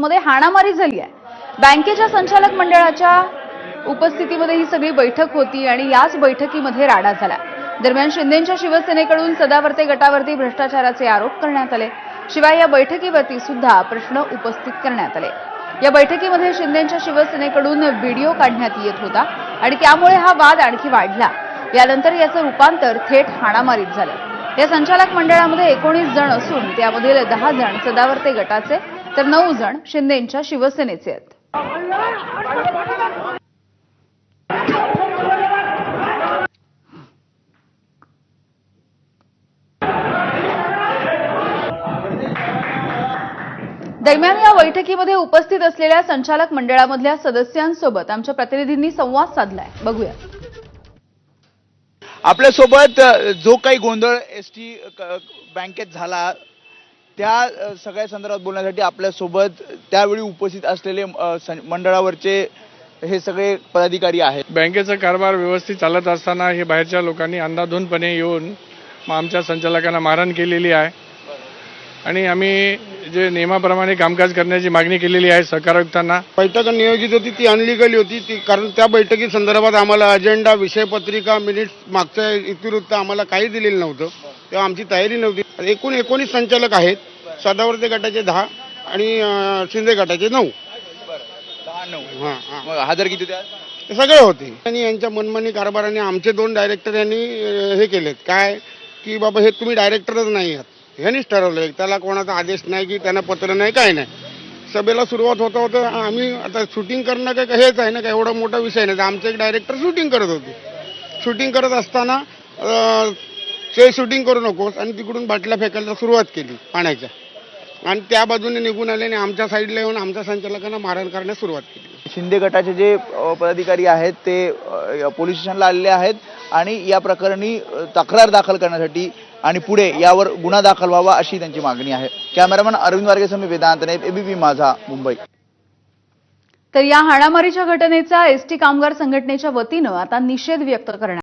मध्ये हाणामारी झाली आहे. बँकेच्या संचालक मंडळाच्या उपस्थितीमध्ये ही सगळी बैठक होती आणि याच बैठकीमध्ये राडा झाला. दरम्यान शिंदेच्या शिवसेनेकडून सदावर्ते गटावरती भ्रष्टाचाराचे आरोप करण्यात आले. शिवाय या बैठकीवरती सुद्धा प्रश्न उपस्थित करण्यात आले. या बैठकीमध्ये शिंदेच्या शिवसेनेकडून व्हिडिओ काढण्यात येत होता आणि त्यामुळे हा वाद आणखी वाढला. यानंतर याचं रूपांतर थेट हाणामारीत झालं. या संचालक मंडळामध्ये एकोणीस जण असून त्यामधील दहा जण सदावर्ते गटाचे तर नऊ जण शिंदेच्या शिवसेनेचे आहेत. दरम्यान या बैठकीमध्ये उपस्थित असलेल्या संचालक मंडळामधल्या सदस्यांसोबत आमच्या प्रतिनिधींनी संवाद साधलाय. बघूया. आपल्यासोबत जो काही गोंधळ एस टी बँकेत झाला त्या सगळ्या संदर्भात बोलण्यासाठी आपल्यासोबत त्यावेळी उपस्थित असलेले मंडळावरचे हे सगळे पदाधिकारी आहेत. बँकेचा कारभार व्यवस्थित चालत असताना हे बाहेरच्या लोकांनी अंधाधुंदपणे येऊन मग आमच्या संचालकांना मारहाण केलेली आहे. आणि आम्ही जे नियमाप्रमाणे कामकाज करण्याची मागणी केलेली आहे सहकार आयुक्तांना बैठक नियोजित होती ती अनलिगल होती ती कारण त्या बैठकी संदर्भात आम्हाला अजेंडा विषयपत्रिका मिनिट्स मागच्या इतिवृत्त आम्हाला काही दिलेलं नव्हतं. तेव्हा आमची तयारी नव्हती. एकूण एकोणीस संचालक आहेत. सदावर्ते गटाचे दहा आणि शिंदे गटाचे नऊ. हां हां. मग हजर किती त्या ते सगळे होते. आणि यांच्या मनमानी कारभाराने आमचे दोन डायरेक्टर यांनी हे केलेत. काय? की बाबा हे तुम्ही डायरेक्टरच नाही आहात. ह्यांनीच ठरवलं त्याला कोणाचा आदेश नाही की त्यांना पत्र नाही काय नाही. सभेला सुरुवात होता होता. आम्ही आता शूटिंग करणं काय हेच आहे ना काय एवढा मोठा विषय नाही. तर आमचे एक डायरेक्टर शूटिंग करत होते. शूटिंग करत असताना ते शूटिंग करू नकोस. आणि तिकडून बाटल्या फेकायला सुरुवात केली पाण्याच्या. आणि त्या बाजूने निघून आले आणि आमच्या साईडला येऊन आमच्या संचालकांना मारहाण करण्यास सुरुवात केली. शिंदे गटाचे जे पदाधिकारी आहेत ते पोलीस स्टेशनला आलेले आहेत आणि या प्रकरणी तक्रार दाखल करण्यासाठी आणि पुढे यावर गुन्हा दाखल व्हावा अशी त्यांची मागणी आहे. कॅमेरामॅन अरविंद वारगेसमी वेदांतने एबीपी माझा मुंबई. तर या हाणामारीच्या घटनेचा एसटी कामगार संघटनेच्या वतीनं आता निषेध व्यक्त करण्यात